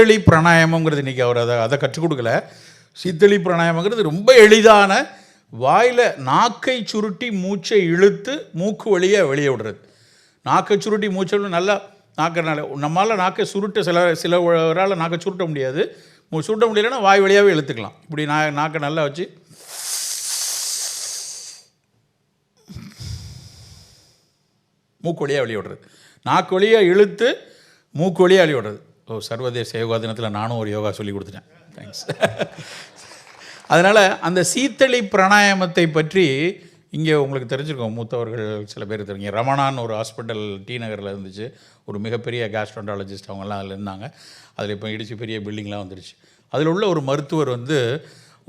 சித்தளி பிராணாயாமங்கிறது இன்றைக்கி அவர் அதை அதை கற்றுக் கொடுக்கல. சித்தளி பிராணாயாமங்கிறது ரொம்ப எளிதான வாயில் நாக்கை சுருட்டி மூச்சை இழுத்து மூக்கு வழியாக வெளியே விடுறது. நாக்கை சுருட்டி மூச்சை நல்லா நாக்கனால நம்மளால் நாக்கை சுருட்ட சில சிலவரால் நாக்கை சுருட்ட முடியாது. சுருட்ட முடியலன்னா வாய் வழியாகவே இழுத்துக்கலாம். இப்படி நா நாக்கை நல்லா வச்சு மூக்கு வழியாக வெளியே விடுறது. நாக்கு வழியாக இழுத்து மூக்கு வழியாக வெளியே விடுறது. ஓ சர்வதேச யோகா தினத்தில் நானும் ஒரு யோகா சொல்லி கொடுத்துட்டேன். தேங்க்ஸ் அதனால் அந்த சீத்தளி பிராணாயாமத்தை பற்றி இங்கே உங்களுக்கு தெரிஞ்சிருக்கோம். மூத்தவர்கள் சில பேர் தெரியுங்க ரமணான்னு ஒரு ஹாஸ்பிட்டல் டி நகரில் இருந்துச்சு. ஒரு மிகப்பெரிய கேஸ்ட்ரோண்டாலஜிஸ்ட் அவங்கெல்லாம் அதில் இருந்தாங்க. அதில் இப்போ இடிச்சு பெரிய பில்டிங்லாம் வந்துருச்சு. அதில் உள்ள ஒரு மருத்துவர் வந்து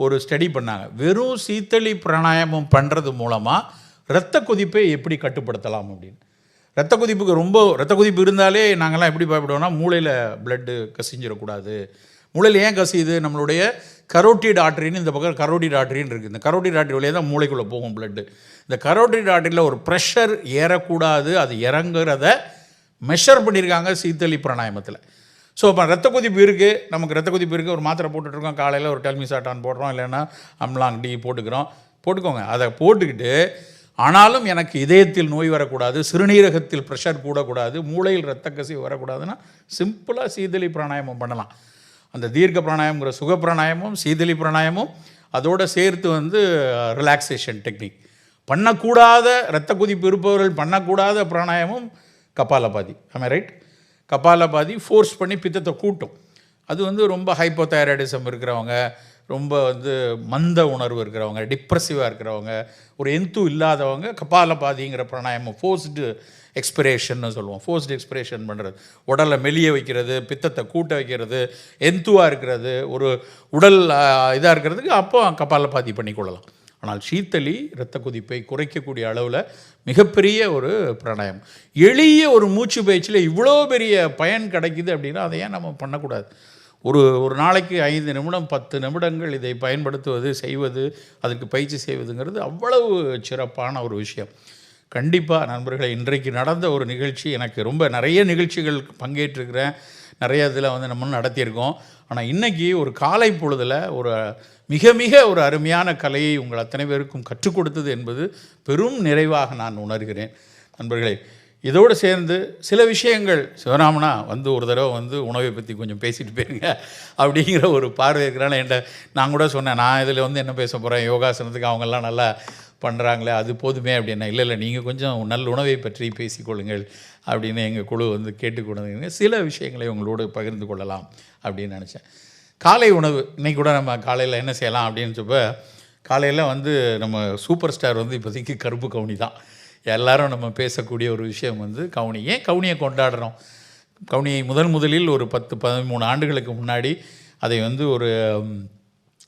ஒரு ஸ்டடி பண்ணாங்க. வெறும் சீத்தளி பிராணாயாமம் பண்ணுறது மூலமாக இரத்த கொதிப்பை எப்படி கட்டுப்படுத்தலாம் அப்படின்னு. ரத்த குதிப்புக்கு ரொம்ப ரத்த குதிப்பு இருந்தாலே நாங்கள்லாம் எப்படி பயப்படுவோம்னா மூளையில் பிளட்டு கசிஞ்சிடக்கூடாது. மூளையில் ஏன் கசியுது? நம்மளுடைய கரோட்டிட் ஆர்டரின்னு இந்த பக்கம் கரோட்டிட் ஆர்டரின்னு இருக்குது இந்த கரோட்டிட் ஆர்டரி வழியாக தான் மூளைக்குள்ளே போகும் பிளட்டு இந்த கரோட்டிட் ஆர்டரியில் ஒரு ப்ரெஷர் ஏறக்கூடாது. அது இறங்குறத மெஷர் பண்ணியிருக்காங்க சீத்தளி பிராணாயமத்தில். ஸோ இப்போ ரத்த கொதிப்பு இருக்குது நமக்கு ரத்த கொதிப்பு இருக்குது ஒரு மாத்திரை போட்டுட்ருக்கோம். காலையில் ஒரு டெல்மிசாட்டான் போடுறோம். இல்லைன்னா அம்லாங் டி போட்டுக்கிறோம். போட்டுக்கோங்க. அதை போட்டுக்கிட்டு ஆனாலும் எனக்கு இதயத்தில் நோய் வரக்கூடாது சிறுநீரகத்தில் ப்ரெஷர் கூடக்கூடாது மூளையில் ரத்த கசிவு வரக்கூடாதுன்னா சிம்பிளாக சீதளி பிராணாயாமம் பண்ணலாம். அந்த தீர்க்க பிராணாயம்ங்கிற சுக பிராணாயமும் சீதளி பிராணாயமும் அதோட சேர்த்து வந்து ரிலாக்ஸேஷன் டெக்னிக் பண்ணக்கூடாத இரத்த குதிப்பு இருப்பவர்கள் பண்ணக்கூடாத பிராணாயமும் கபாலபாதி. ஆமாம் ரைட் கபாலபாதி ஃபோர்ஸ் பண்ணி பித்தத்தை கூட்டும். அது வந்து ரொம்ப ஹைப்போதைராய்டிசம் இருக்கிறவங்க ரொம்ப வந்து மந்த உணர்வு இருக்கிறவங்க டிப்ரெசிவாக இருக்கிறவங்க ஒரு எந்து இல்லாதவங்க கபாலபாதிங்கிற பிராணாயாமம் ஃபோர்ஸ்டு எக்ஸ்பிரேஷன்னு சொல்லுவோம். ஃபோர்ஸ்டு எக்ஸ்பிரேஷன் பண்ணுறது உடலை மெலிய வைக்கிறது பித்தத்தை கூட்ட வைக்கிறது எந்துவாக இருக்கிறது ஒரு உடல் இதாக இருக்கிறதுக்கு அப்போ கபாலபாதி பண்ணிக்கொள்ளலாம் ஆனால் சீத்தலி இரத்த குதிப்பை குறைக்கக்கூடிய அளவில் மிகப்பெரிய ஒரு பிராணாயம் எளிய ஒரு மூச்சு பயிற்சியில் இவ்வளோ பெரிய பயன் கிடைக்குது அப்படின்னா அதை ஏன் நம்ம பண்ணக்கூடாது? ஒரு ஒரு நாளைக்கு ஐந்து நிமிடம் பத்து நிமிடங்கள் இதை பயன்படுத்துவது செய்வது அதற்கு பயிற்சி செய்வதுங்கிறது அவ்வளவு சிறப்பான ஒரு விஷயம். கண்டிப்பாக நண்பர்களை இன்றைக்கு நடந்த ஒரு நிகழ்ச்சி எனக்கு ரொம்ப நிறைய நிகழ்ச்சிகள் பங்கேற்றிருக்கிறேன். நிறைய இதில் வந்து நம்ம நடத்தியிருக்கோம். ஆனால் இன்றைக்கி ஒரு காலை பொழுதில் ஒரு மிக மிக ஒரு அருமையான கலையை உங்கள் அத்தனை பேருக்கும் கற்றுக் கொடுத்தது என்பது பெரும் நிறைவாக நான் உணர்கிறேன். நண்பர்களே இதோடு சேர்ந்து சில விஷயங்கள் சிவராமனா வந்து ஒரு தடவை வந்து உணவை பற்றி கொஞ்சம் பேசிட்டு போயிருங்க. அப்படிங்கிற ஒரு பார்வை இருக்கிறனால என்கிட்ட நான் கூட சொன்னேன் நான் இதில் வந்து என்ன பேச போகிறேன் யோகாசனத்துக்கு அவங்கெல்லாம் நல்லா பண்ணுறாங்களே அது போதுமே. அப்படின்னா இல்லை இல்லை நீங்கள் கொஞ்சம் நல்ல உணவை பற்றி பேசிக்கொள்ளுங்கள் அப்படின்னு எங்கள் குழு வந்து கேட்டுக்கொண்டு சில விஷயங்களை உங்களோடு பகிர்ந்து கொள்ளலாம் அப்படின்னு நினச்சேன். காலை உணவு இன்றைக்கி கூட நம்ம காலையில் என்ன செய்யலாம் அப்படின்னு சொல்ல காலையில் வந்து நம்ம சூப்பர் ஸ்டார் வந்து இப்போதைக்கு கருப்பு கவுனி தான். எல்லாரும் நம்ம பேசக்கூடிய ஒரு விஷயம் வந்து கவுனி. ஏன் கவுனியை கொண்டாடுறோம்? கவுனியை முதன் முதலில் ஒரு பத்து பதிமூணு ஆண்டுகளுக்கு முன்னாடி அதை வந்து ஒரு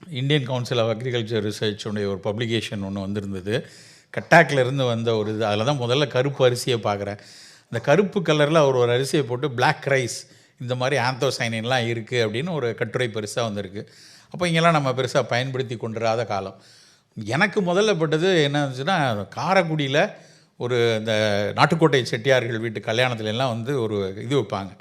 இந்தியன் கவுன்சில் ஆஃப் அக்ரிகல்ச்சர் ரிசர்ச்சுடைய ஒரு பப்ளிகேஷன் ஒன்று வந்திருந்தது. கட்டாக்ல இருந்து வந்த ஒரு இது. அதில் தான் முதல்ல கருப்பு அரிசியை பார்க்குறேன் அந்த கருப்பு கலரில் அவர் ஒரு அரிசியை போட்டு பிளாக் ரைஸ் இந்த மாதிரி ஆந்தோசைனின்லாம் இருக்குது அப்படின்னு ஒரு கட்டுரை பெருசாக வந்திருக்கு. அப்போ இங்கெல்லாம் நம்ம பெருசாக பயன்படுத்தி கொண்டுறாத காலம். எனக்கு முதல்ல பட்டது என்ன இருந்துச்சுன்னா காரைக்குடியில் ஒரு இந்த நாட்டுக்கோட்டை செட்டியார்கள் வீட்டு கல்யாணத்துலலாம் வந்து ஒரு இது வைப்பாங்க.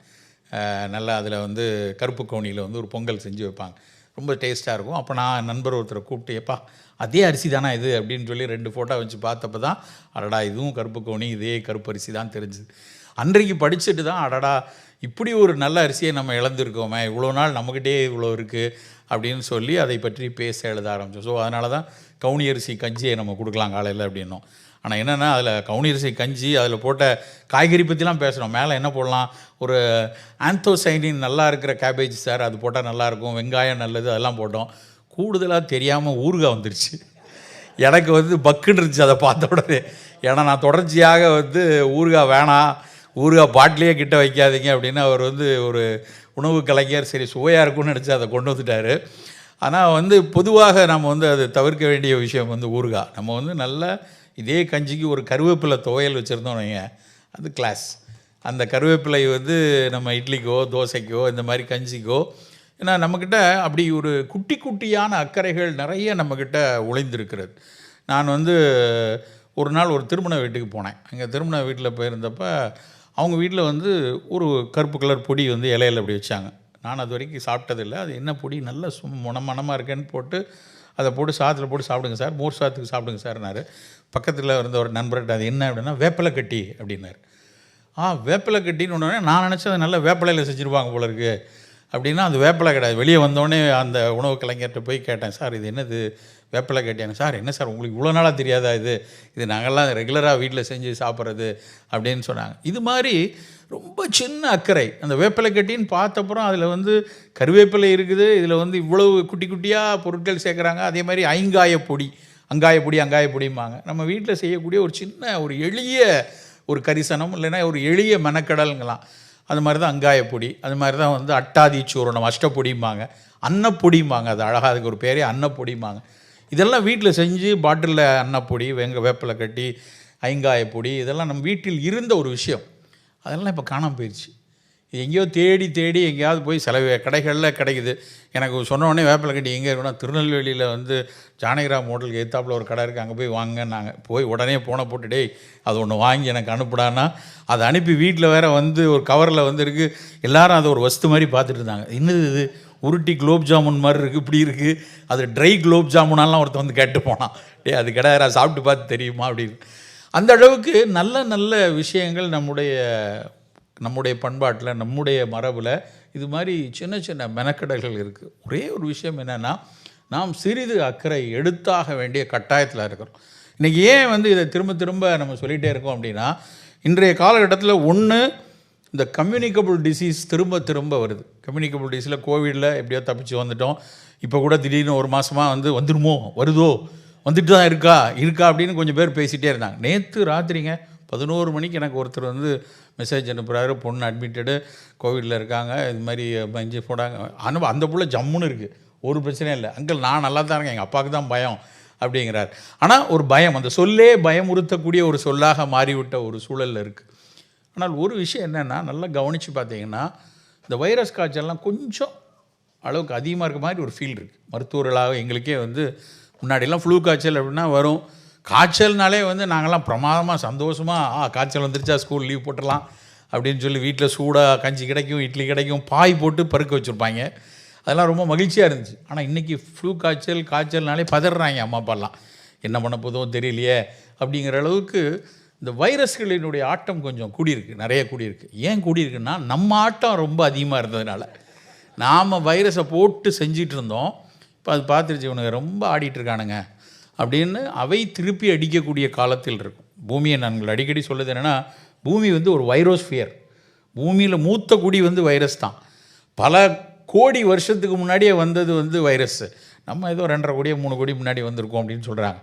நல்லா அதில் வந்து கருப்பு கவுனியில் வந்து ஒரு பொங்கல் செஞ்சு வைப்பாங்க. ரொம்ப டேஸ்ட்டாக இருக்கும். அப்போ நான் நண்பர் ஒருத்தரை கூப்பிட்டு எப்பா அதே அரிசி தானே இது? அப்படின்னு சொல்லி ரெண்டு ஃபோட்டோ வச்சு பார்த்தப்ப தான் அடடா இதுவும் கருப்பு கவுனி இதே கருப்பு அரிசி தான் தெரிஞ்சுது. அன்றைக்கு படிச்சுட்டு தான் அடடா இப்படி ஒரு நல்ல அரிசியை நம்ம இழந்திருக்கோமே இவ்வளோ நாள் நம்மக்கிட்டே இவ்வளோ இருக்குது அப்படின்னு சொல்லி அதை பற்றி பேச எழுத ஆரம்பித்தோம் ஸோ அதனால தான் கவுனி அரிசி கஞ்சியை நம்ம கொடுக்கலாம் காலையில் அப்படின்னோம். ஆனால் என்னென்னா அதில் கவுனி கஞ்சி அதில் போட்ட காய்கறி பற்றிலாம் பேசுகிறோம் மேலே என்ன போடலாம்? ஒரு ஆந்தோசைனின் நல்லா இருக்கிற கேபேஜ் சார் அது போட்டால் நல்லாயிருக்கும் வெங்காயம் நல்லது அதெல்லாம் போட்டோம். கூடுதலாக தெரியாமல் ஊறுகாய் வந்துருச்சு. எனக்கு வந்து பக்குன்னு இருந்துச்சு அதை பார்த்த உடனே. ஏன்னா நான் தொடர்ச்சியாக வந்து ஊறுகாய் வேணாம் ஊறுகாய் பாட்டிலேயே கிட்ட வைக்காதீங்க அப்படின்னு அவர் வந்து ஒரு உணவு கலைஞர் சரி சுவையாக இருக்கும்னு நினச்சி அதை கொண்டு வந்துட்டார். ஆனால் வந்து பொதுவாக நம்ம வந்து அது தவிர்க்க வேண்டிய விஷயம் வந்து ஊறுகாய். நம்ம வந்து நல்ல இதே கஞ்சிக்கு ஒரு கருவேப்பிலை துவையல் வச்சுருந்தோம் அது கிளாஸ் அந்த கருவேப்பிலை வந்து நம்ம இட்லிக்கோ தோசைக்கோ இந்த மாதிரி கஞ்சிக்கோ ஏன்னா நம்மக்கிட்ட அப்படி ஒரு குட்டி குட்டியான அக்கறைகள் நிறைய நம்மக்கிட்ட ஒளிந்திருக்கிறது. நான் வந்து ஒரு நாள் ஒரு திருமண வீட்டுக்கு போனேன். அங்கே திருமண வீட்டில் போயிருந்தப்ப அவங்க வீட்டில் வந்து ஒரு கருப்பு கலர் பொடி வந்து இலையில அப்படி வச்சாங்க. நான் அது வரைக்கும் சாப்பிட்டதில்லை. அது என்ன பொடி? நல்ல சும் மண இருக்கேன்னு போட்டு அதை போட்டு சாதத்தில் போட்டு சாப்பிடுங்க சார். மோர் சாதத்துக்கு சாப்பிடுங்க சார்னாரு. பக்கத்தில் இருந்த ஒரு நண்பர்கிட்ட அது என்ன அப்படின்னா வேப்பிலை கட்டி அப்படின்னார். ஆ வேப்பிலை கட்டின்னு உடனே நான் நினச்சது நல்ல வேப்பிலையில் செஞ்சுருவாங்க போல இருக்கு அப்படின்னா அது வேப்பிலை கிடையாது. வெளியே வந்தோடனே அந்த உணவு கலைஞர்கிட்ட போய் கேட்டேன் சார் இது என்னது? வேப்பிலை கட்டியாங்க. சார் என்ன சார்? உங்களுக்கு இவ்வளோ நாளாக தெரியாதா இது? இது நாங்கள்லாம் ரெகுலராக வீட்டில் செஞ்சு சாப்பிட்றது அப்படின்னு சொன்னாங்க. இது மாதிரி ரொம்ப சின்ன அக்கறை. அந்த வேப்பிலை கட்டின்னு பார்த்தப்புறம் அதில் வந்து கருவேப்பிலை இருக்குது. இதில் வந்து இவ்வளவு குட்டி குட்டியாக பொருட்கள் சேர்க்குறாங்க. அதே மாதிரி ஐங்காய பொடி. அங்காயப்பொடி அங்காயப்பொடிம்பாங்க நம்ம வீட்டில் செய்யக்கூடிய ஒரு சின்ன ஒரு எளிய ஒரு கரிசனம் இல்லைன்னா ஒரு எளிய மெனக்கடல்ங்களாம் அது மாதிரி தான் அங்காயப்பொடி அது மாதிரி தான் வந்து அட்டாதி சூரணம் அஷ்டப்பொடிம்பாங்க அன்னப்பொடிம்பாங்க அது அழகாக அதுக்கு ஒரு பேரே அன்னப்பொடிம்பாங்க இதெல்லாம் வீட்டில் செஞ்சு பாட்டிலில் அன்னப்பொடி வெங்க வேப்பிலை கட்டி ஐங்காயப்பொடி இதெல்லாம் நம்ம வீட்டில் இருந்த ஒரு விஷயம். அதெல்லாம் இப்போ காணாமல் போயிடுச்சு எங்கேயோ தேடி தேடி எங்கேயாவது போய் சில கடைகளில் கிடைக்குது. எனக்கு சொன்னோடனே வேப்பிலக்கட்டி கட்டி எங்கே இருக்குன்னா திருநெல்வேலியில் வந்து ஜானகிராம் ஹோட்டலுக்கு எத்தாப்புல ஒரு கடை இருக்குது அங்கே போய் வாங்கினாங்க போய் உடனே போன போட்டு டேய் அது ஒன்று வாங்கி எனக்கு அனுப்புடான்னா? அதை அனுப்பி வீட்டில் வேறு வந்து ஒரு கவரில் வந்து இருக்கு. எல்லாரும் அதை ஒரு வஸ்து மாதிரி பார்த்துட்டு இருந்தாங்க. இன்னும் இது? உருட்டி குலோப் ஜாமுன் மாதிரி இருக்குது இப்படி இருக்குது அது ட்ரை குலோப் ஜாமுனாலாம் ஒருத்தன் வந்து கேட்டு போனான். டேய் அது கிடையாது சாப்பிட்டு பார்த்து தெரியுமா? அப்படின்னு. அந்த அளவுக்கு நல்ல நல்ல விஷயங்கள் நம்முடைய நம்முடைய பண்பாட்டில் நம்முடைய மரபில் இது மாதிரி சின்ன சின்ன மெனக்கடல்கள் இருக்குது ஒரே ஒரு விஷயம் என்னென்னா நாம் சிறிது அக்கறை எடுத்தாக வேண்டிய கட்டாயத்தில் இருக்கிறோம். இன்றைக்கி ஏன் வந்து இதை திரும்ப திரும்ப நம்ம சொல்லிகிட்டே இருக்கோம் அப்படின்னா இன்றைய காலகட்டத்தில் ஒன்று இந்த கம்யூனிகபிள் டிசீஸ் திரும்ப திரும்ப வருது. கம்யூனிகபிள் டிசீஸில் கோவிடில் எப்படியோ தப்பிச்சு வந்துட்டோம். இப்போ கூட திடீர்னு ஒரு மாதமாக வந்து வந்துடுமோ வருதோ? வந்துட்டு தான் இருக்கா? இருக்கா அப்படின்னு கொஞ்சம் பேர் பேசிகிட்டே இருந்தாங்க. நேற்று ராத்திரிங்க பதினோரு மணிக்கு எனக்கு ஒருத்தர் வந்து மெசேஜ் அனுப்புகிறாரு பொண்ணு அட்மிட்டடு கோவிடில் இருக்காங்க இது மாதிரி மஞ்சு போடாங்க ஆனால் அந்த புள்ள ஜம்முன்னு இருக்குது ஒரு பிரச்சனையும் இல்லை. அங்கிள் நான் நல்லா தான் இருக்கேன் எங்கள் அப்பாவுக்கு தான் பயம் அப்படிங்கிறார். ஆனால் ஒரு பயம் அந்த சொல்லே பயமுறுத்தக்கூடிய ஒரு சொல்லாக மாறிவிட்ட ஒரு சூழலில் இருக்குது ஆனால் ஒரு விஷயம் என்னென்னா நல்லா கவனித்து பார்த்தீங்கன்னா இந்த வைரஸ் காய்ச்சல்லாம் கொஞ்சம் அளவுக்கு அதிகமாக இருக்க மாதிரி ஒரு ஃபீல் இருக்குது மருத்துவர்களாக எங்களுக்கே வந்து முன்னாடியெல்லாம் ஃப்ளூ காய்ச்சல் அப்படின்னா வரும். காய்ச்சல்னாலே வந்து நாங்கள்லாம் பிரமாதமாக சந்தோஷமாக ஆ காய்ச்சல் வந்துருச்சா ஸ்கூல் லீவ் போட்டுடலாம் அப்படின்னு சொல்லி வீட்டில் சூடாக கஞ்சி கிடைக்கும் இட்லி கிடைக்கும் பாய் போட்டு பருக்க வச்சுருப்பாங்க. அதெல்லாம் ரொம்ப மகிழ்ச்சியாக இருந்துச்சு. ஆனால் இன்றைக்கி ஃப்ளூ காய்ச்சல் காய்ச்சல்னாலே பதறாங்க அம்மா அப்பாலாம். என்ன பண்ண போதோ தெரியலையே அப்படிங்கிற அளவுக்கு இந்த வைரஸ்களினுடைய ஆட்டம் கொஞ்சம் கூடியிருக்கு நிறைய கூடியிருக்கு. ஏன் கூடியிருக்குன்னா நம்ம ஆட்டம் ரொம்ப அதிகமாக இருந்ததுனால. நாம் வைரஸை போட்டு செஞ்சிட்டு இருந்தோம். இப்போ அது பார்த்துருச்சு இவனுங்க ரொம்ப ஆடிட்டு இருக்கானுங்க. அப்படின்னு அவை திருப்பி அடிக்கக்கூடிய காலத்தில் இருக்கும். பூமியை நாங்கள் அடிக்கடி சொல்லுது என்னென்னா பூமி வந்து ஒரு வைரோஸ்ஃபியர் பூமியில் மூத்த குடி வந்து வைரஸ் தான். பல கோடி வருஷத்துக்கு முன்னாடியே வந்தது வந்து வைரஸ்ஸு நம்ம ஏதோ ரெண்டரை கோடியே மூணு கோடி முன்னாடி வந்திருக்கோம் அப்படின்னு சொல்கிறாங்க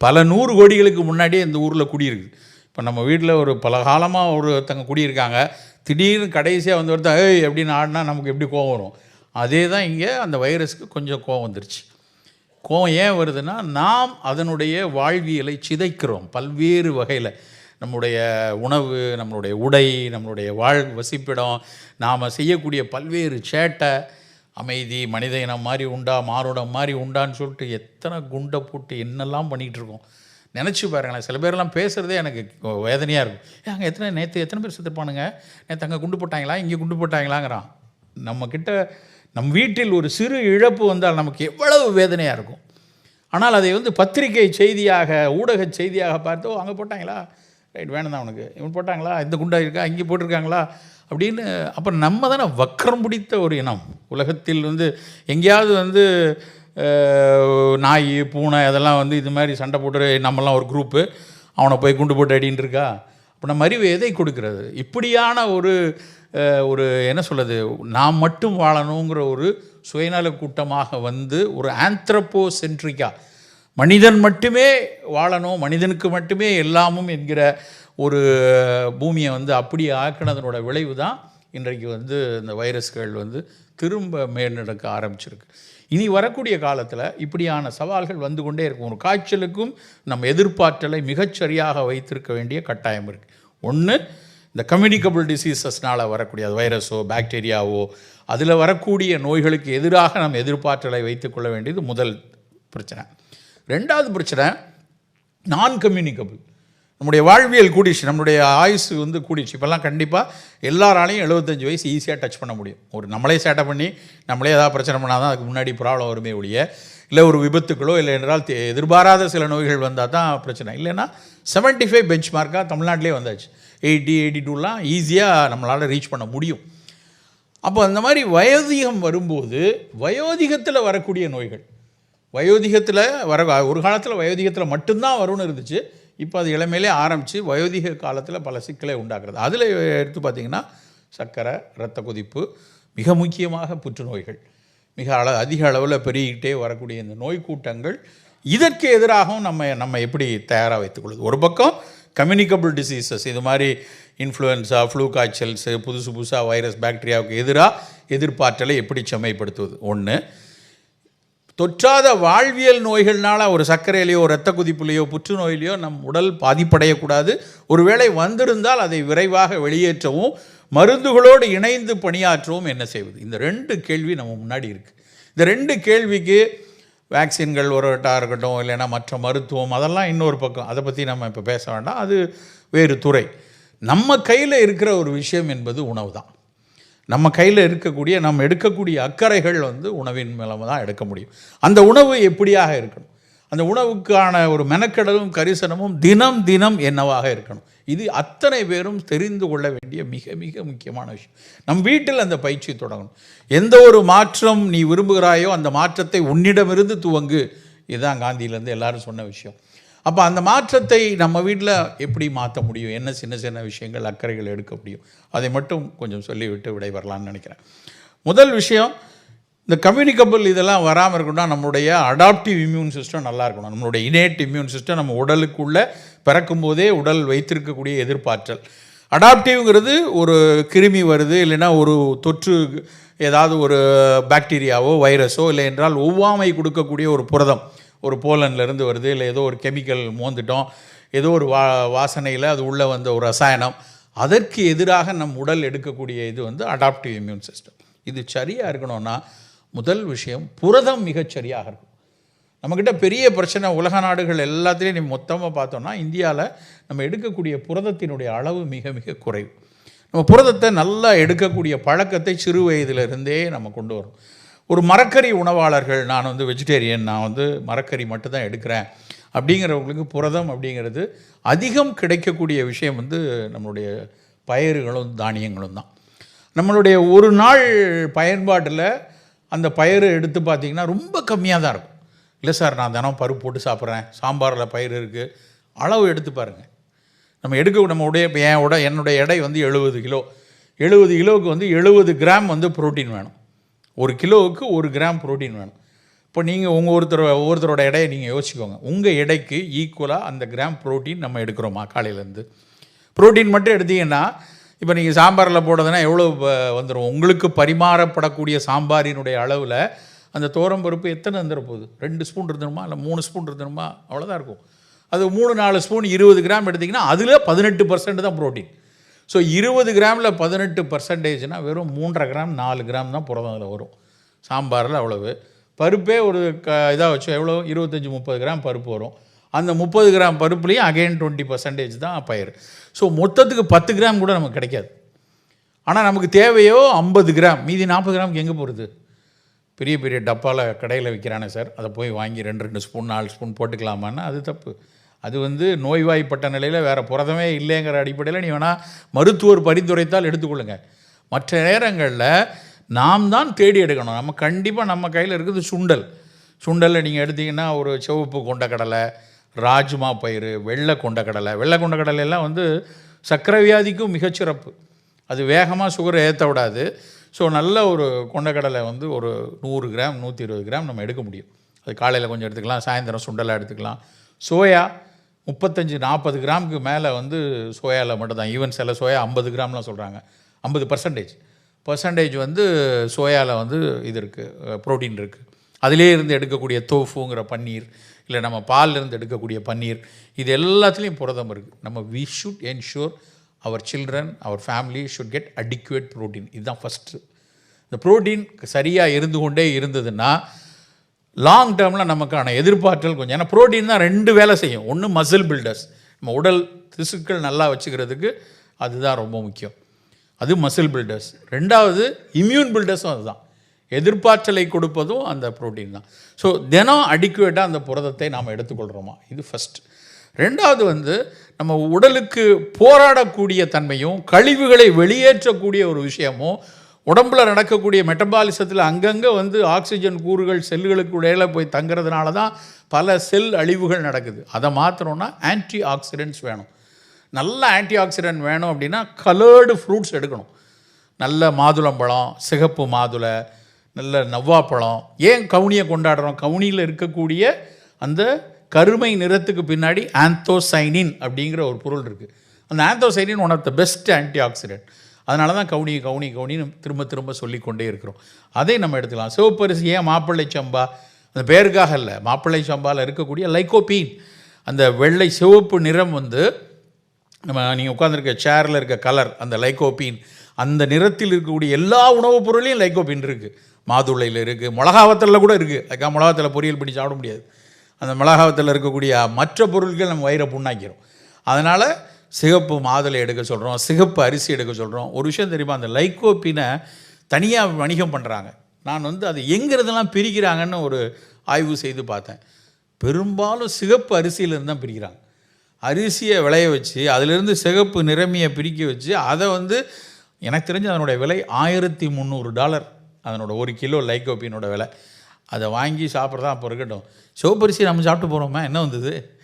பல நூறு கோடிகளுக்கு முன்னாடியே இந்த ஊரில் குடியிருக்கு இப்போ நம்ம வீட்டில் ஒரு பல காலமாக ஒருத்தங்க குடியிருக்காங்க திடீர்னு கடைசியாக வந்து ஒருத்தன் ஏய்! அப்படின்னு ஆடினா நமக்கு எப்படி கோவம் வரும்? அதே தான் இங்கே அந்த வைரஸ்க்கு கொஞ்சம் கோவம் வந்துருச்சு. கோவம் ஏன் வருதுன்னா நாம் அதனுடைய வாழ்வியலை சிதைக்கிறோம் பல்வேறு வகையில். நம்முடைய உணவு நம்மளுடைய உடை நம்மளுடைய வாழ் வசிப்பிடம் நாம் செய்யக்கூடிய பல்வேறு சேட்டை அமைதி மனித இனம் மாதிரி உண்டா மாறுடம் மாதிரி உண்டான்னு சொல்லிட்டு எத்தனை குண்டை போட்டு என்னெல்லாம் பண்ணிகிட்ருக்கோம் நினச்சி பாருங்களேன் சில பேர்லாம் பேசுகிறதே எனக்கு வேதனையாக இருக்கும். ஏன் அங்கே எத்தனை நேற்று எத்தனை பேர் செத்துருப்பானுங்க நேற்று அங்கே குண்டு போட்டாங்களா? இங்கே குண்டு போட்டாங்களாங்கிறான். நம்மக்கிட்ட நம் வீட்டில் ஒரு சிறு இழப்பு வந்தால் நமக்கு எவ்வளவு வேதனையாக இருக்கும். ஆனால் அதை வந்து பத்திரிகை செய்தியாக ஊடக செய்தியாக பார்த்தோ அங்கே போட்டாங்களா? ரைட் வேணும் தான் உனக்கு. இவன் போட்டாங்களா? இந்த குண்டா இருக்கா? இங்கே போட்டிருக்காங்களா? அப்படின்னு அப்போ நம்ம தானே வக்கரம் பிடித்த ஒரு இனம். உலகத்தில் வந்து எங்கேயாவது வந்து நாய் பூனை அதெல்லாம் வந்து இது மாதிரி சண்டை போட்டு நம்மலாம் ஒரு குரூப்பு அவனை போய் குண்டு போட்டு அடின்னு இருக்கா? அப்போ நம்ம அறிவு எதை கொடுக்கறது? இப்படியான ஒரு ஒரு என்ன சொல்கிறது நாம் மட்டும் வாழணுங்கிற ஒரு சுயநல கூட்டமாக வந்து ஒரு ஆந்த்ரப்போ சென்ட்ரிக்கா மனிதன் மட்டுமே வாழணும் மனிதனுக்கு மட்டுமே எல்லாமும் என்கிற ஒரு பூமியை வந்து அப்படி ஆக்கினதனோட விளைவு தான் இன்றைக்கு வந்து இந்த வைரஸ்கள் வந்து திரும்ப மேலெடுக்க ஆரம்பிச்சிருக்கு. இனி வரக்கூடிய காலத்தில் இப்படியான சவால்கள் வந்து கொண்டே இருக்கும். ஒரு காய்ச்சலுக்கும் நம்ம எதிர்பார்த்தலை மிகச்சரியாக வைத்திருக்க வேண்டிய கட்டாயம் இருக்குது ஒன்று இந்த கம்யூனிகபிள் டிசீசஸ்னால் வரக்கூடிய அது வைரஸோ பாக்டீரியாவோ அதில் வரக்கூடிய நோய்களுக்கு எதிராக நம்ம எதிர்பார்த்தலை வைத்துக்கொள்ள வேண்டியது முதல் பிரச்சனை. ரெண்டாவது பிரச்சனை நான் கம்யூனிகபிள் நம்முடைய வாழ்வியல் கூடிச்சு நம்மளுடைய ஆயுசு வந்து கூடிச்சு. இப்போல்லாம் கண்டிப்பாக எல்லாராலையும் எழுபத்தஞ்சு வயசு ஈஸியாக டச் பண்ண முடியும். ஒரு நம்மளே சேட்டை பண்ணி நம்மளே ஏதாவது பிரச்சனை பண்ணால் தான் அதுக்கு முன்னாடி ப்ராப்ளம் வருமே ஒழிய இல்லை ஒரு விபத்துக்களோ இல்லை என்றால் எதிர்பாராத சில நோய்கள் வந்தால் தான் பிரச்சனை. இல்லைன்னா 75 ஃபைவ் பெஞ்ச் மார்க்காக தமிழ்நாட்டிலே வந்தாச்சு. எயிட்டி எயிட்டி டூலாம் ஈஸியாக நம்மளால் ரீச் பண்ண முடியும். அப்போ அந்த மாதிரி வயோதிகம் வரும்போது வயோதிகத்தில் வரக்கூடிய நோய்கள் வயோதிகத்தில் வர ஒரு காலத்தில் வயோதிகத்தில் மட்டும்தான் வரும்னு இருந்துச்சு. இப்போ அது இளமையிலே ஆரம்பித்து வயோதிக காலத்தில் பல சிக்கலை உண்டாக்குறது. அதில் எடுத்து பார்த்திங்கன்னா சர்க்கரை இரத்த கொதிப்பு மிக முக்கியமாக புற்றுநோய்கள். மிக அள அதிக அளவில் பெருகிக்கிட்டே வரக்கூடிய இந்த நோய் கூட்டங்கள் இதற்கு எதிராகவும் நம்ம நம்ம எப்படி தயாராக வைத்துக்கொள்வது ஒரு பக்கம் கம்யூனிகபிள் டிசீசஸ் இது மாதிரி இன்ஃப்ளூயன்ஸா ஃப்ளூ காய்ச்சல்ஸு புதுசு புதுசாக வைரஸ் பாக்டீரியாவுக்கு எதிராக எதிர்ப்பாற்றலை எப்படி செம்மைப்படுத்துவது? ஒன்று தொற்றாத வாழ்வியல் நோய்கள்னால் ஒரு சர்க்கரையிலையோ இரத்த குதிப்புலையோ புற்றுநோயிலையோ நம் உடல் பாதிப்படையக்கூடாது. ஒருவேளை வந்திருந்தால் அதை விரைவாக வெளியேற்றவும் மருந்துகளோடு இணைந்து பணியாற்றவும் என்ன செய்வது? இந்த ரெண்டு கேள்வி நம்ம முன்னாடி இருக்குது இந்த ரெண்டு கேள்விக்கு வேக்சின்கள் ஒருவட்டாக இருக்கட்டும் இல்லைன்னா மற்ற மருத்துவம் அதெல்லாம் இன்னொரு பக்கம். அதை பற்றி நம்ம இப்போ பேச வேண்டாம். அது வேறு துறை. நம்ம கையில் இருக்கிற ஒரு விஷயம் என்பது உணவு தான் நம்ம கையில் இருக்கக்கூடிய நம்ம எடுக்கக்கூடிய அக்கறைகள் வந்து உணவின் மூலமாக தான் எடுக்க முடியும். அந்த உணவு எப்படியாக இருக்கணும்? அந்த உணவுக்கான ஒரு மெனக்கெடலும் கரிசனமும் தினம் தினம் என்னவாக இருக்கணும். இது அத்தனை பேரும் தெரிந்து கொள்ள வேண்டிய மிக மிக முக்கியமான விஷயம். நம் வீட்டில் அந்த பயிற்சி தொடங்கணும். எந்த ஒரு மாற்றம் நீ விரும்புகிறாயோ அந்த மாற்றத்தை உன்னிடமிருந்து துவங்கு. இதுதான் காந்தியிலேருந்து எல்லாரும் சொன்ன விஷயம். அப்போ அந்த மாற்றத்தை நம்ம வீட்டில் எப்படி மாற்ற முடியும்? என்ன சின்ன சின்ன விஷயங்கள் அக்கறைகள் எடுக்க முடியும்? அதை மட்டும் கொஞ்சம் சொல்லிவிட்டு விடை வரலான்னு நினைக்கிறேன். முதல் விஷயம் இந்த கம்யூனிகபிள் இதெல்லாம் வராமல் இருக்கணும்னா நம்மளுடைய அடாப்டிவ் இம்யூன் சிஸ்டம் நல்லா இருக்கணும். நம்மளுடைய இனேட் இம்யூன் சிஸ்டம் நம்ம உடலுக்குள்ளே பிறக்கும்போதே உடல் வைத்திருக்கக்கூடிய எதிர்பார்த்தல் அடாப்டிவ்ங்கிறது ஒரு கிருமி வருது இல்லைன்னா ஒரு தொற்று ஏதாவது ஒரு பாக்டீரியாவோ வைரஸோ இல்லை என்றால் ஒவ்வாமை கொடுக்கக்கூடிய ஒரு புரதம். ஒரு போலன்லேருந்து வருது இல்லை ஏதோ ஒரு கெமிக்கல் மோந்துட்டோம் ஏதோ ஒரு வா வாசனையில் அது உள்ளே வந்த ஒரு ரசாயனம். அதற்கு எதிராக நம் உடல் எடுக்கக்கூடிய இது வந்து அடாப்டிவ் இம்யூன் சிஸ்டம் இது சரியாக இருக்கணும்னா முதல் விஷயம் புரதம் மிகச்சரியாக இருக்கும். நம்மக்கிட்ட பெரிய பிரச்சனை உலக நாடுகள் எல்லாத்துலேயும் நீ மொத்தமாக பார்த்தோம்னா இந்தியாவில் நம்ம எடுக்கக்கூடிய புரதத்தினுடைய அளவு மிக மிக குறைவு. நம்ம புரதத்தை நல்லா எடுக்கக்கூடிய பழக்கத்தை சிறு வயதிலிருந்தே நம்ம கொண்டு வரும். ஒரு மரக்கறி உணவாளர்கள் நான் வந்து வெஜிடேரியன் நான் வந்து மரக்கறி மட்டும்தான் எடுக்கிறேன் அப்படிங்கிறவங்களுக்கு புரதம் அப்படிங்கிறது அதிகம் கிடைக்கக்கூடிய விஷயம் வந்து நம்மளுடைய பயிர்களும் தானியங்களும் தான். நம்மளுடைய ஒரு நாள் பயன்பாட்டில் அந்த பயிரை எடுத்து பார்த்தீங்கன்னா ரொம்ப கம்மியாக தான் இருக்கும். இல்லை சார் நான் தினம் பருப்பு போட்டு சாப்பிட்றேன். சாம்பாரில் பயிர் இருக்குது அளவு எடுத்து பாருங்கள் நம்ம எடுக்க நம்ம உடைய என் உட என்னுடைய எடை வந்து எழுபது கிலோ. எழுபது கிலோவுக்கு வந்து எழுபது கிராம் வந்து புரோட்டீன் வேணும். ஒரு கிலோவுக்கு ஒரு கிராம் புரோட்டீன் வேணும். இப்போ நீங்கள் உங்கள் ஒருத்தர் ஒவ்வொருத்தரோட எடையை நீங்கள் யோசிச்சுக்கோங்க. உங்கள் எடைக்கு ஈக்குவலாக அந்த கிராம் ப்ரோட்டீன் நம்ம எடுக்கிறோமா காலையிலேருந்து? புரோட்டீன் மட்டும் எடுத்தீங்கன்னா இப்போ நீங்கள் சாம்பாரில் போடுறதுன்னா எவ்வளோ வந்துடும் உங்களுக்கு பரிமாறப்படக்கூடிய சாம்பாரினுடைய அளவில் அந்த பருப்பு எத்தனை இருந்துற போகுது? ரெண்டு ஸ்பூன் இருந்துருமா? இல்லை மூணு ஸ்பூன் இருந்துருமா? அவ்வளோதான் இருக்கும். அது மூணு நாலு ஸ்பூன் இருபது கிராம் எடுத்திங்கன்னா அதில் பதினெட்டு பர்சன்ட் தான் புரோட்டீன். ஸோ இருபது கிராமில் பதினெட்டு பர்சன்டேஜ்னால் வெறும் மூன்றரை கிராம் நாலு கிராம் தான் புரதம் அதில் வரும். சாம்பாரில் அவ்வளவு. பருப்பே ஒரு க இதாக வச்சு எவ்வளோ இருபத்தஞ்சி முப்பது கிராம் பருப்பு வரும். அந்த முப்பது கிராம் பருப்புலேயும் அகைன் டுவெண்ட்டி பர்சன்டேஜ் தான் பயிர். ஸோ மொத்தத்துக்கு பத்து கிராம் கூட நமக்கு கிடைக்காது. ஆனால் நமக்கு தேவையோ ஐம்பது கிராம் மீதி நாற்பது கிராமுக்கு எங்கே போகிறது பெரிய பெரிய டப்பாவில் கடையில் விற்கிறானே சார். அதை போய் வாங்கி ரெண்டு ரெண்டு ஸ்பூன் நாலு ஸ்பூன் போட்டுக்கலாமான்னா அது தப்பு. அது வந்து நோய்வாய்ப்பட்ட நிலையில் வேறு புரதமே இல்லைங்கிற அடிப்படையில் நீ வேணால் மருத்துவர் பரிந்துரைத்தால் எடுத்துக்கொள்ளுங்க. மற்ற நேரங்களில் நாம் தான் தேடி எடுக்கணும். நம்ம கண்டிப்பாக நம்ம கையில் இருக்கிறது சுண்டல். சுண்டலில் நீங்கள் எடுத்தீங்கன்னா ஒரு சிவப்பு கடலை ராஜ்மா பயிறு வெள்ளை கொண்டக்கடலை. வெள்ளை கொண்டக்கடலை எல்லாம் வந்து சர்க்கரை வியாதிக்கும் மிகச்சிறப்பு அது வேகமாக சுகரை ஏற்ற விடாது. ஸோ நல்ல ஒரு கொண்டக்கடலை வந்து ஒரு நூறு கிராம் நூற்றி இருபது கிராம் நம்ம எடுக்க முடியும். அது காலையில் கொஞ்சம் எடுத்துக்கலாம் சாயந்தரம் சுண்டலாக எடுத்துக்கலாம். சோயா முப்பத்தஞ்சு நாற்பது கிராமுக்கு மேலே வந்து சோயாவில் மட்டும்தான். ஈவன் சில சோயா ஐம்பது கிராம்லாம் சொல்கிறாங்க ஐம்பது பர்சன்டேஜ் பர்சன்டேஜ் வந்து சோயாவில் வந்து இது இருக்குது ப்ரோட்டீன் இருக்குது அதிலே இருந்து எடுக்கக்கூடிய தோஃபுங்கிற பன்னீர் இல்லை நம்ம பாலிலிருந்து எடுக்கக்கூடிய பன்னீர் இது எல்லாத்துலேயும் புரதம் இருக்குது நம்ம we should ensure our children our family should get adequate protein இதுதான் ஃபஸ்ட்டு இந்த ப்ரோட்டீன் சரியாக இருந்து கொண்டே இருந்ததுன்னா லாங் டேர்மில் நமக்கான எதிர்பார்த்தல் கொஞ்சம் ஏன்னா ப்ரோட்டீன் தான் ரெண்டு வேலை செய்யும். ஒன்று மசில் பில்டர்ஸ் நம்ம உடல் திசுக்கள் நல்லா வச்சுக்கிறதுக்கு அதுதான் ரொம்ப முக்கியம். அது மசில் பில்டர்ஸ் ரெண்டாவது இம்யூன் பில்டர்ஸும் அதுதான். எதிர்பார்த்தலை கொடுப்பதும் அந்த புரோட்டீன் தான். ஸோ தினம் அடிக்குவேட்டாக அந்த புரதத்தை நாம் எடுத்துக்கொள்கிறோமா இது ஃபஸ்ட் ரெண்டாவது வந்து நம்ம உடலுக்கு போராடக்கூடிய தன்மையும் கழிவுகளை வெளியேற்றக்கூடிய ஒரு விஷயமும் உடம்புல நடக்கக்கூடிய மெட்டபாலிசத்தில் அங்கங்கே வந்து ஆக்சிஜன் கூறுகள் செல்லுகளுக்கு இடையில போய் தங்குறதுனால தான் பல செல் அழிவுகள் நடக்குது. அதை மாத்திரம்னா ஆன்டி ஆக்சிடென்ட்ஸ் வேணும். நல்ல ஆன்டி ஆக்சிடென்ட் வேணும் அப்படின்னா கலர்டு ஃப்ரூட்ஸ் எடுக்கணும். நல்ல மாதுளம்பழம் சிகப்பு மாதுளை நல்ல நவ்வாப்பழம் ஏன் கவுனியை கொண்டாடுறோம்? கவுனியில் இருக்கக்கூடிய அந்த கருமை நிறத்துக்கு பின்னாடி ஆந்தோசைனின் அப்படிங்கிற ஒரு பொருள் இருக்குது அந்த anthocyanin one of the best anti oxidant அதனால தான் கவுனி கவுனி கவுனின்னு திரும்ப திரும்ப சொல்லிக்கொண்டே இருக்கிறோம். அதை நம்ம எடுத்துக்கலாம். சிவப்பரிசி ஏன் மாப்பிள்ளை சம்பா? அந்த பேருக்காக இல்லை. மாப்பிள்ளை சம்பாவில் இருக்கக்கூடிய லைக்கோபீன் அந்த வெள்ளை சிவப்பு நிறம் வந்து நம்ம நீங்கள் உட்காந்துருக்க சேரில் இருக்க கலர் அந்த லைக்கோபீன் அந்த நிறத்தில் இருக்கக்கூடிய எல்லா உணவுப் பொருளையும் லைக்கோபீன் இருக்குது மாதுளையில் இருக்குது மிளகாவத்தில் கூட இருக்குது அதுக்காக மிளகாத்தில் பொரியல் பண்ணி சாப்பிட முடியாது. அந்த மிளகாவத்தில் இருக்கக்கூடிய மற்ற பொருட்கள் நம்ம வயிறை புண்ணாக்கிறோம் அதனால் சிகப்பு மாதுளை எடுக்க சொல்கிறோம் சிகப்பு அரிசி எடுக்க சொல்கிறோம் ஒரு விஷயம் தெரியுமா? அந்த லைக்கோப்பினை தனியாக வணிகம் பண்ணுறாங்க நான் வந்து அது எங்கிறதெல்லாம் பிரிக்கிறாங்கன்னு ஒரு ஆய்வு செய்து பார்த்தேன். பெரும்பாலும் சிகப்பு அரிசியிலேருந்து தான் பிரிக்கிறாங்க. அரிசியை விளைய வச்சு அதிலிருந்து சிகப்பு நிறமியை பிரிக்க வச்சு அதை வந்து எனக்கு தெரிஞ்சு அதனுடைய விலை ஆயிரத்தி முந்நூறு டாலர். அதனோட ஒரு கிலோ லைக்கோப்பினோட விலை. அதை வாங்கி சாப்பிட்றதா அப்போ இருக்கட்டும். சிவப்பரிசி நம்ம சாப்பிட்டு போகிறோமா என்ன வந்தது?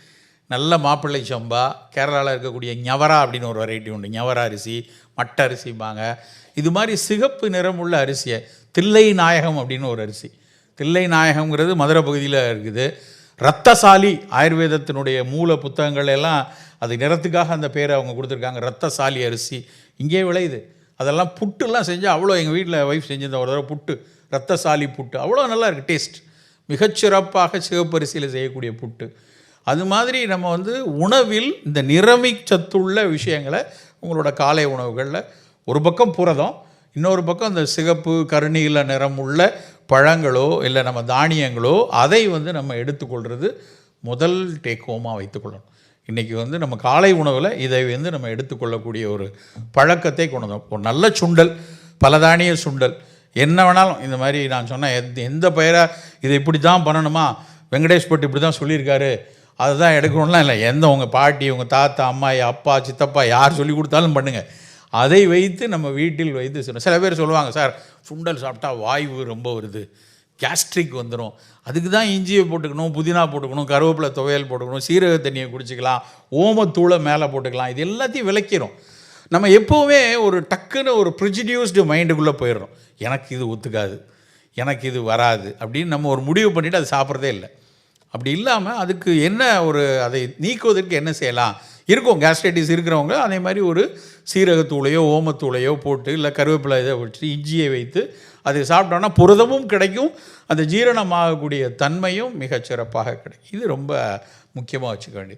நல்ல மாப்பிள்ளை சம்பா கேரளாவில் இருக்கக்கூடிய ஞவரா அப்படின்னு ஒரு வெரைட்டி உண்டு. ஞவரா அரிசி மட்ட அரிசிம்பாங்க. இது மாதிரி சிகப்பு நிறமுள்ள அரிசியை தில்லை நாயகம் அப்படின்னு ஒரு அரிசி. தில்லை நாயகங்கிறது மதுரை பகுதியில் இருக்குது. ரத்தசாலி ஆயுர்வேதத்தினுடைய மூல புத்தகங்கள் எல்லாம் அது நிறத்துக்காக அந்த பேரை அவங்க கொடுத்துருக்காங்க. ரத்தசாலி அரிசி. இங்கே விளையுது. அதெல்லாம் புட்டுலாம் செஞ்சால் அவ்வளோ எங்கள் வீட்டில் ஒய்ஃப் செஞ்சிருந்த ஒரு தடவை புட்டு ரத்தசாலி புட்டு. அவ்வளோ நல்லா இருக்குது டேஸ்ட் மிகச்சிறப்பாக சிவப்பரிசியில் செய்யக்கூடிய புட்டு. அது மாதிரி நம்ம வந்து உணவில் இந்த நிறமி சத்துள்ள விஷயங்களை உங்களோட காலை உணவுகளில் ஒரு பக்கம் புரதம் இன்னொரு பக்கம் அந்த சிகப்பு கருணியில் நிறம் உள்ள பழங்களோ இல்லை நம்ம தானியங்களோ அதை வந்து நம்ம எடுத்துக்கொள்கிறது முதல் டேக் ஹோமாக வைத்துக்கொள்ளணும். இன்றைக்கி வந்து நம்ம காலை உணவில் இதை வந்து நம்ம எடுத்துக்கொள்ளக்கூடிய ஒரு பழக்கத்தை கொண்டு வந்தோம். ஒரு நல்ல சுண்டல் பலதானிய சுண்டல். என்ன வேணாலும் இந்த மாதிரி நான் சொன்னேன் எந்த எந்த பெயராக இதை இப்படி தான் பண்ணணுமா? வெங்கடேஷ் பட் இப்படி தான் சொல்லியிருக்காரு. அதுதான் எடுக்கணும்லாம் இல்லை. எந்த உங்கள் பாட்டி உங்கள் தாத்தா அம்மா அப்பா சித்தப்பா யார் சொல்லி கொடுத்தாலும் பண்ணுங்கள் அதை வைத்து நம்ம வீட்டில் வைத்து சில பேர் சொல்லுவாங்க சார் சுண்டல் சாப்பிட்டா வாய்வு ரொம்ப வருது. கேஸ்ட்ரிக் வந்துடும் அதுக்கு தான் இஞ்சியை போட்டுக்கணும் புதினா போட்டுக்கணும் கருவேப்பிலை துவையல் போட்டுக்கணும் சீரக தண்ணியை குடிச்சிக்கலாம் ஓமத்தூளை மேலே போட்டுக்கலாம் இது எல்லாத்தையும் விளக்கிறோம் நம்ம எப்போவுமே ஒரு டக்குன்னு ஒரு ப்ரிஜிடியூஸ்டு மைண்டுக்குள்ளே போயிடுறோம். எனக்கு இது ஒத்துக்காது எனக்கு இது வராது அப்படின்னு நம்ம ஒரு முடிவு பண்ணிவிட்டு அது சாப்பிட்றதே இல்லை. அப்படி இல்லாமல் அதுக்கு என்ன ஒரு அதை நீக்குவதற்கு என்ன செய்யலாம்? இருக்கும். கேஸ்ட்ரைட்டிஸ் இருக்கிறவங்க அதே மாதிரி ஒரு சீரகத்தூளையோ ஓமத்தூளையோ போட்டு இல்லை கருவேப்பிலை இதை வச்சு இஞ்சியை வைத்து அதை சாப்பிட்டோன்னா புரதமும் கிடைக்கும். அந்த ஜீரணமாகக்கூடிய தன்மையும் மிகச்சிறப்பாக கிடைக்கும். இது ரொம்ப முக்கியமாக வச்சுக்க வேண்டியது.